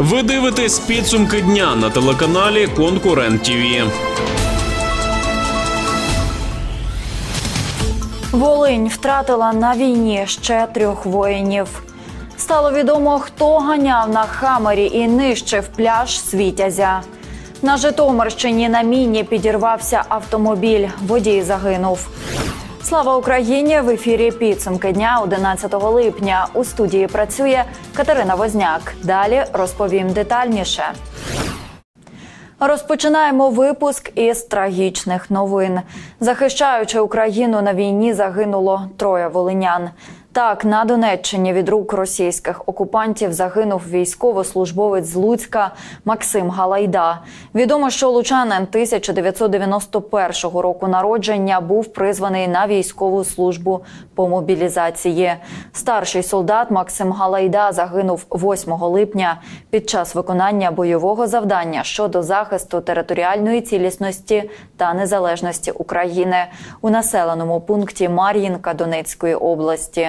Ви дивитесь підсумки дня на телеканалі Конкурент ТІВІ. Волинь втратила на війні ще трьох воїнів. Стало відомо, хто ганяв на хамері і нищив пляж Світязя. На Житомирщині на міні підірвався автомобіль. Водій загинув. Слава Україні! В ефірі підсумки дня 11 липня. У студії працює Катерина Возняк. Далі розповім детальніше. Розпочинаємо випуск із трагічних новин. Захищаючи Україну на війні, загинуло троє волинян. Так, на Донеччині від рук російських окупантів загинув військовослужбовець з Луцька Максим Галайда. Відомо, що лучанин 1991 року народження був призваний на військову службу по мобілізації. Старший солдат Максим Галайда загинув 8 липня під час виконання бойового завдання щодо захисту територіальної цілісності та незалежності України у населеному пункті Мар'їнка Донецької області.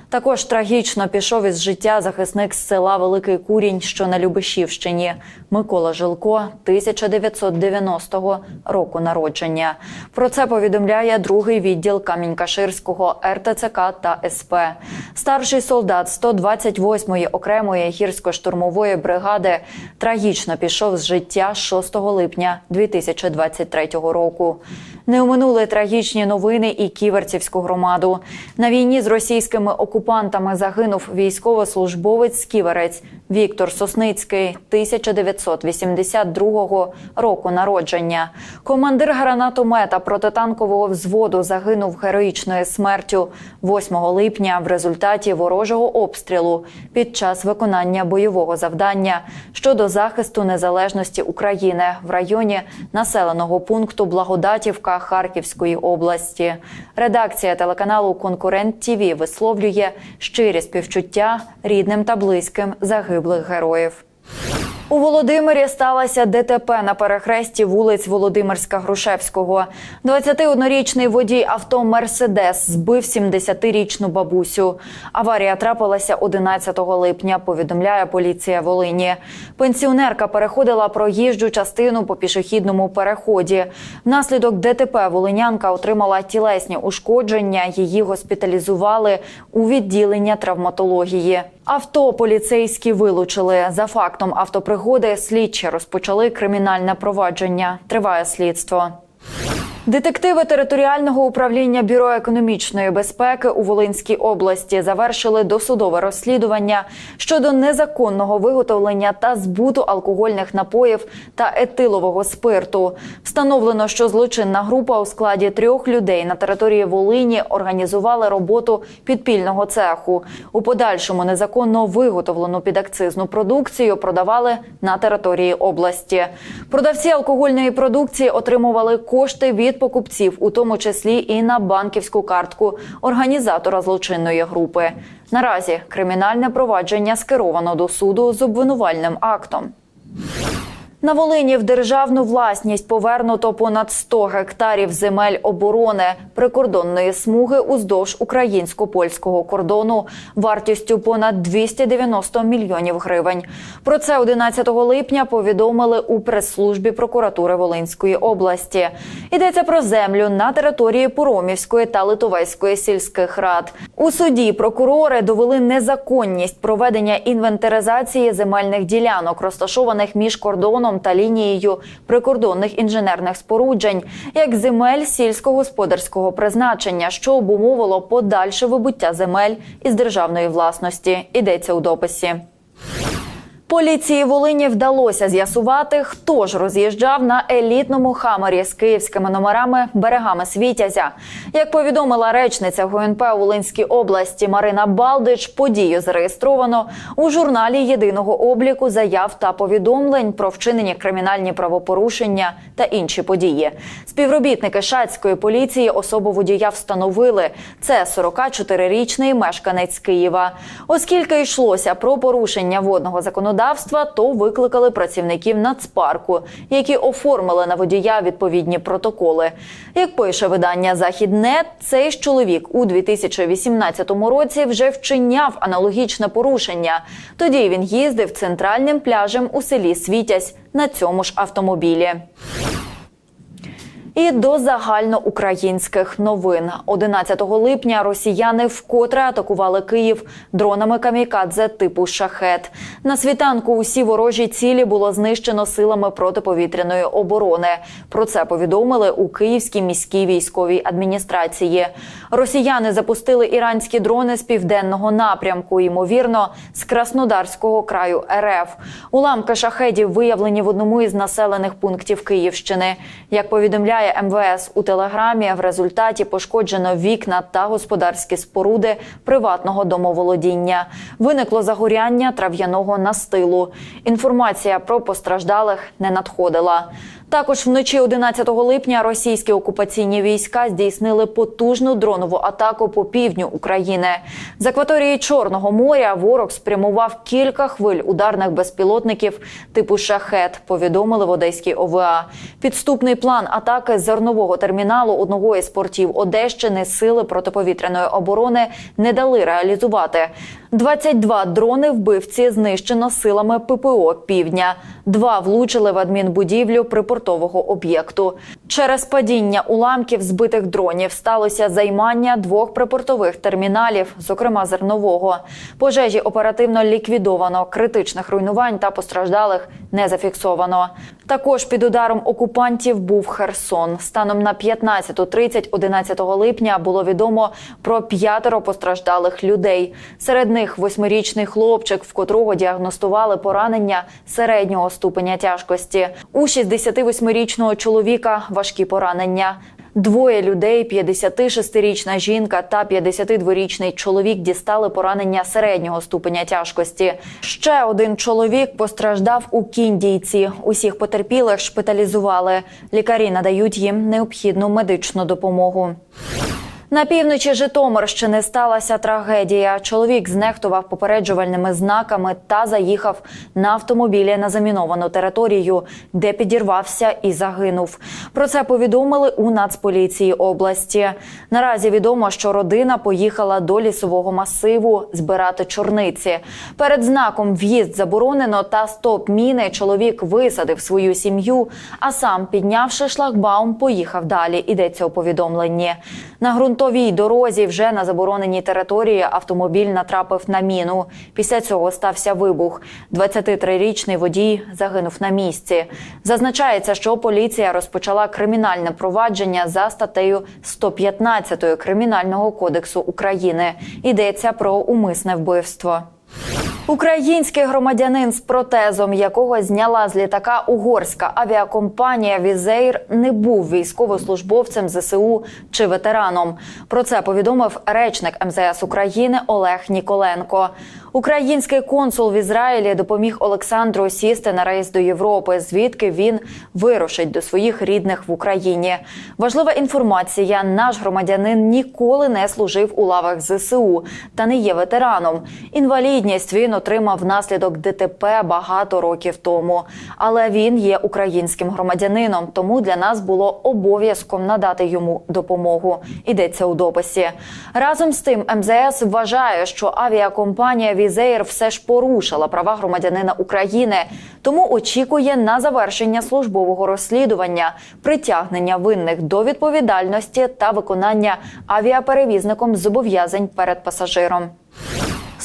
Також трагічно пішов із життя захисник з села Великий Курінь, що на Любешівщині, Микола Жилко, 1990 року народження. Про це повідомляє другий відділ Камінь-Каширського РТЦК та СП. Старший солдат 128-ї окремої гірсько-штурмової бригади трагічно пішов з життя 6 липня 2023 року. Не оминули трагічні новини і Ківерцівську громаду. На війні з російськими окупантами загинув військовослужбовець Ківерець Віктор Сосницький, 1982 року народження. Командир гранатомета протитанкового взводу загинув героїчною смертю 8 липня в результаті ворожого обстрілу під час виконання бойового завдання щодо захисту незалежності України в районі населеного пункту Благодатівка Харківської області. Редакція телеканалу Конкурент ТІВІ висловлює щирі співчуття рідним та близьким загиблих героїв. У Володимирі сталося ДТП на перехресті вулиць Володимирська Грушевського. 21-річний водій авто Мерседес збив 70-річну бабусю. Аварія трапилася 11 липня. Повідомляє поліція Волині. Пенсіонерка переходила проїжджу частину по пішохідному переході. Внаслідок ДТП волинянка отримала тілесні ушкодження. Її госпіталізували у відділення травматології. Авто поліцейські вилучили за фактом автопригоди. Слідчі розпочали кримінальне провадження. Триває слідство. Детективи територіального управління бюро економічної безпеки у Волинській області завершили досудове розслідування щодо незаконного виготовлення та збуту алкогольних напоїв та етилового спирту. Встановлено, що злочинна група у складі трьох людей на території Волині організували роботу підпільного цеху. У подальшому незаконно виготовлену підакцизну продукцію продавали на території області. Продавці алкогольної продукції отримували кошти від покупців, у тому числі і на банківську картку організатора злочинної групи. Наразі кримінальне провадження скеровано до суду з обвинувальним актом. На Волині в державну власність повернуто понад 100 гектарів земель оборони прикордонної смуги уздовж українсько-польського кордону вартістю понад 290 мільйонів гривень. Про це 11 липня повідомили у прес-службі прокуратури Волинської області. Йдеться про землю на території Поромівської та Литовецької сільських рад. У суді прокурори довели незаконність проведення інвентаризації земельних ділянок, розташованих між кордоном та лінією прикордонних інженерних споруджень, як земель сільськогосподарського призначення, що обумовило подальше вибуття земель із державної власності. Йдеться у дописі. Поліції Волині вдалося з'ясувати, хто ж роз'їжджав на елітному хамері з київськими номерами берегами Світязя. Як повідомила речниця ГУНП Волинській області Марина Балдич, подію зареєстровано у журналі єдиного обліку заяв та повідомлень про вчинені кримінальні правопорушення та інші події. Співробітники шацької поліції особу водія встановили. Це 44-річний мешканець Києва. Оскільки йшлося про порушення водного законодавства, законодавства, то викликали працівників нацпарку, які оформили на водія відповідні протоколи. Як пише видання Західне, цей ж чоловік у 2018 році вже вчиняв аналогічне порушення. Тоді він їздив центральним пляжем у селі Світязь на цьому ж автомобілі. І до загальноукраїнських новин 11 липня росіяни вкотре атакували Київ дронами камікадзе типу шахет. На світанку усі ворожі цілі було знищено силами протиповітряної оборони. Про це повідомили у Київській міській військовій адміністрації. Росіяни запустили іранські дрони з південного напрямку, ймовірно, з Краснодарського краю РФ. Уламки шахедів виявлені в одному із населених пунктів Київщини. Як повідомляє МВС у телеграмі, в результаті пошкоджено вікна та господарські споруди приватного домоволодіння. Виникло загоряння трав'яного настилу. Інформація про постраждалих не надходила. Також вночі 11 липня російські окупаційні війська здійснили потужну дронову атаку по півдню України. З акваторії Чорного моря ворог спрямував кілька хвиль ударних безпілотників типу шахет. Повідомили в Одеській ОВА. Підступний план атаки зернового терміналу одного із портів Одещини сили протиповітряної оборони не дали реалізувати. 22 дрони вбивці знищено силами ППО Півдня. Два влучили в адмінбудівлю припортового об'єкту. Через падіння уламків збитих дронів сталося займання двох припортових терміналів, зокрема зернового. Пожежі оперативно ліквідовано. Критичних руйнувань та постраждалих не зафіксовано. Також під ударом окупантів був Херсон. Станом на 15.30 11 липня було відомо про п'ятеро постраждалих людей. Серед них восьмирічний хлопчик, в котрого діагностували поранення середнього ступеня тяжкості. У 68-річного чоловіка важкі поранення. Двоє людей, 56-річна жінка та 52-річний чоловік дістали поранення середнього ступеня тяжкості. Ще один чоловік постраждав у Кіндійці. Усіх потерпілих шпиталізували. Лікарі надають їм необхідну медичну допомогу. На півночі Житомирщини сталася трагедія. Чоловік знехтував попереджувальними знаками та заїхав на автомобілі на заміновану територію, де підірвався і загинув. Про це повідомили у Нацполіції області. Наразі відомо, що родина поїхала до лісового масиву збирати чорниці. Перед знаком в'їзд заборонено та стоп міни чоловік висадив свою сім'ю, а сам, піднявши шлагбаум, поїхав далі. Ідеться у повідомленні. На ґрунтовій дорозі вже на забороненій території автомобіль натрапив на міну. Після цього стався вибух. 23-річний водій загинув на місці. Зазначається, що поліція розпочала кримінальне провадження за статтею 115 Кримінального кодексу України. Йдеться про умисне вбивство. Український громадянин з протезом, якого зняла з літака угорська авіакомпанія Візейр, не був військовослужбовцем ЗСУ чи ветераном. Про це повідомив речник МЗС України Олег Ніколенко. Український консул в Ізраїлі допоміг Олександру сісти на рейс до Європи, звідки він вирушить до своїх рідних в Україні. Важлива інформація: наш громадянин ніколи не служив у лавах ЗСУ та не є ветераном. Інвалідність він отримав внаслідок ДТП багато років тому. Але він є українським громадянином, тому для нас було обов'язком надати йому допомогу. Йдеться у дописі. Разом з тим, МЗС вважає, що авіакомпанія Візеєр все ж порушила права громадянина України, тому очікує на завершення службового розслідування, притягнення винних до відповідальності та виконання авіаперевізником зобов'язань перед пасажиром.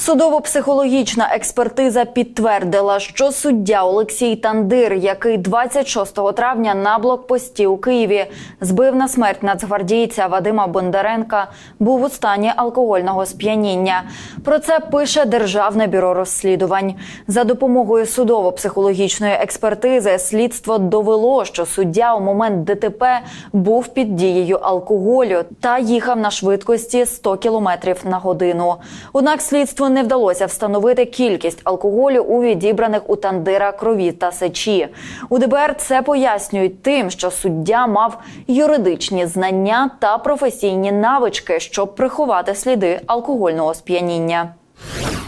Судово-психологічна експертиза підтвердила, що суддя Олексій Тандир, який 26 травня на блокпості у Києві збив на смерть нацгвардійця Вадима Бондаренка, був у стані алкогольного сп'яніння. Про це пише Державне бюро розслідувань. За допомогою судово-психологічної експертизи слідство довело, що суддя у момент ДТП був під дією алкоголю та їхав на швидкості 100 км на годину. Однак слідство не вдалося встановити кількість алкоголю у відібраних у тандира крові та сечі. У ДБР це пояснюють тим, що суддя мав юридичні знання та професійні навички, щоб приховати сліди алкогольного сп'яніння.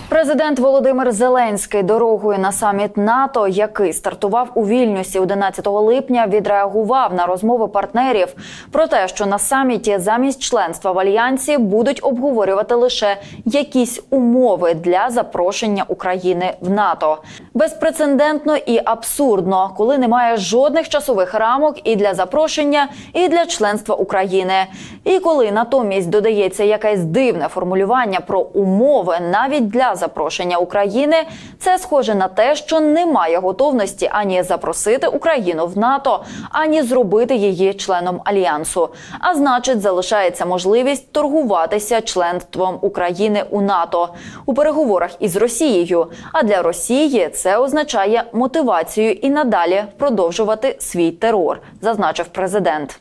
Президент Володимир Зеленський дорогою на саміт НАТО, який стартував у Вільнюсі 11 липня, відреагував на розмови партнерів про те, що на саміті замість членства в альянсі будуть обговорювати лише якісь умови для запрошення України в НАТО. Безпрецедентно і абсурдно, коли немає жодних часових рамок і для запрошення, і для членства України. І коли натомість додається якесь дивне формулювання про умови навіть для запрошення України, це схоже на те, що немає готовності ані запросити Україну в НАТО, ані зробити її членом альянсу. А значить, залишається можливість торгуватися членством України у НАТО у переговорах із Росією. А для Росії це означає мотивацію і надалі продовжувати свій терор, зазначив президент.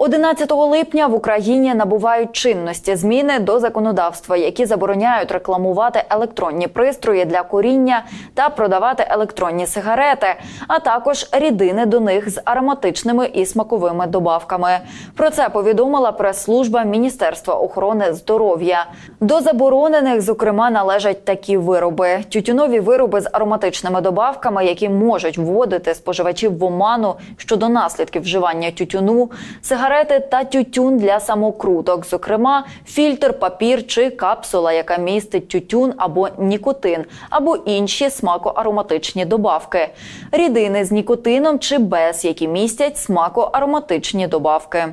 11 липня в Україні набувають чинності зміни до законодавства, які забороняють рекламувати електронні пристрої для куріння та продавати електронні сигарети, а також рідини до них з ароматичними і смаковими добавками. Про це повідомила прес-служба Міністерства охорони здоров'я. До заборонених, зокрема, належать такі вироби: тютюнові вироби з ароматичними добавками, які можуть вводити споживачів в оману щодо наслідків вживання тютюну, сигарети та тютюн для самокруток, зокрема, фільтр, папір чи капсула, яка містить тютюн або нікотин, або інші смакоароматичні добавки, рідини з нікотином чи без, які містять смакоароматичні добавки.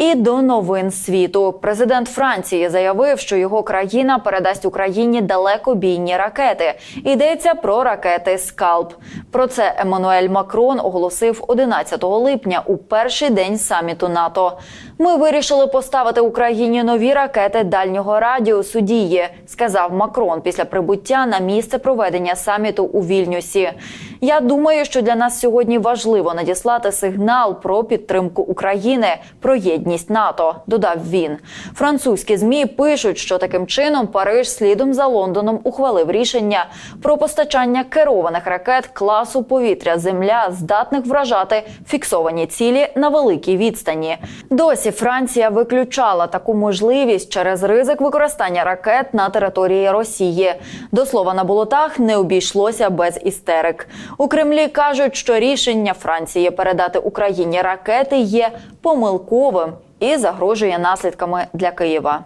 І до новин світу президент Франції заявив, що його країна передасть Україні далекобійні ракети. Йдеться про ракети Скалп. Про це Еммануель Макрон оголосив 11 липня у перший день саміту НАТО. Ми вирішили поставити Україні нові ракети дальнього радіусу дії, сказав Макрон після прибуття на місце проведення саміту у Вільнюсі. Я думаю, що для нас сьогодні важливо надіслати сигнал про підтримку України, про єдність НАТО. Додав він. Французькі змі пишуть, що таким чином Париж слідом за Лондоном ухвалив рішення про постачання керованих ракет класу повітря Земля, здатних вражати фіксовані цілі на великій відстані. Досі Франція виключала таку можливість через ризик використання ракет на території Росії. До слова на болотах не обійшлося без істерик. У Кремлі кажуть, що рішення Франції передати Україні ракети є помилковим і загрожує наслідками для Києва.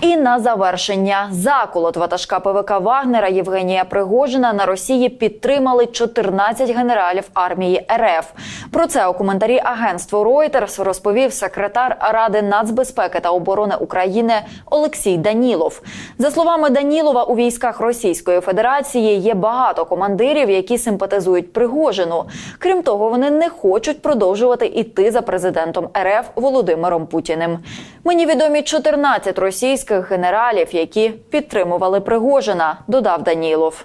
І на завершення заколот ватажка ПВК Вагнера Євгенія Пригожина на Росії підтримали 14 генералів армії РФ. Про це у коментарі агентству Reuters розповів секретар Ради нацбезпеки та оборони України Олексій Данілов. За словами Данілова, у військах Російської Федерації є багато командирів, які симпатизують Пригожину. Крім того, вони не хочуть продовжувати іти за президентом РФ Володимиром Путіним. Мені відомі 14 російських генералів, які підтримували Пригожина, додав Данілов.